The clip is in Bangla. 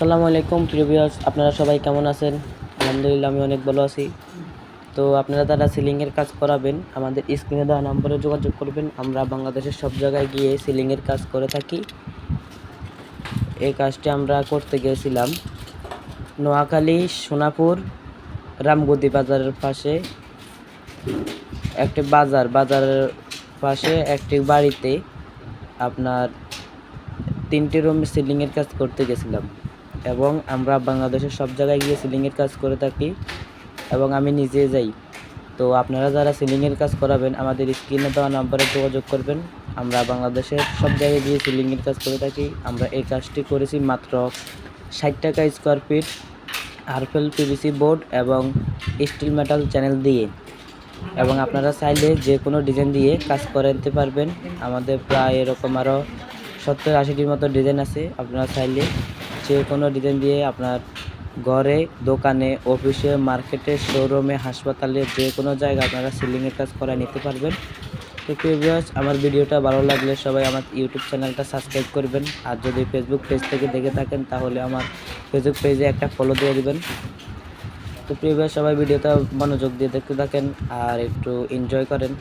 আসসালামু আলাইকুম, প্রিয় ভিউয়ার্স আপনারা সবাই কেমন আছেন? আলহামদুলিল্লাহ, আমি অনেক ভালো আছি। তো আপনারা যারা সিলিংয়ের কাজ করাবেন, আমাদের স্ক্রিনে দেওয়া নম্বরে যোগাযোগ করবেন। আমরা বাংলাদেশের সব জায়গায় গিয়ে সিলিংয়ের কাজ করে থাকি। এই কাজটি আমরা করতে গিয়েছিলাম নোয়াখালী, সোনাপুর রামগদি বাজারের পাশে। একটি বাজার, বাজারের পাশে একটি বাড়িতে আপনার তিনটি রুম সিলিংয়ের কাজ করতে গেছিলাম এবং আমরা বাংলাদেশের সব জায়গায় গিয়ে সিলিংয়ের কাজ করে থাকি এবং আমি নিজে যাই। তো আপনারা যারা সিলিংয়ের কাজ করাবেন, আমাদের স্ক্রিনে দেওয়া নাম্বারে যোগাযোগ করবেন। আমরা বাংলাদেশের সব জায়গায় গিয়ে সিলিংয়ের কাজ করে থাকি। আমরা এই কাজটি করেছি মাত্র ষাট টাকা স্কোয়ার ফিট আরফেল পিভিসি বোর্ড এবং স্টিল মেটাল চ্যানেল দিয়ে। এবং আপনারা চাইলে যে কোনো ডিজাইন দিয়ে কাজ করে পারবেন। আমাদের প্রায় এরকম আরও সত্তর আশিটির মতো ডিজাইন আছে। আপনারা চাইলে যে কোনো ডিজাইন দিয়ে আপনার ঘরে, দোকানে, অফিসে, মার্কেটে, শোরুমে, হাসপাতালে, যে কোনো জায়গায় আপনারা সিলিংয়ের কাজ করে নিতে পারবেন। তো প্রিভিয়াস আমার ভিডিওটা ভালো লাগলে সবাই আমার ইউটিউব চ্যানেলটা সাবস্ক্রাইব করবেন। আর যদি ফেসবুক পেজ থেকে দেখে থাকেন, তাহলে আমার ফেসবুক পেজে একটা ফলো দিয়ে দেবেন। তো প্রিভিয়াস সবাই ভিডিওটা মনোযোগ দিয়ে দেখতে থাকেন আর একটু এনজয় করেন।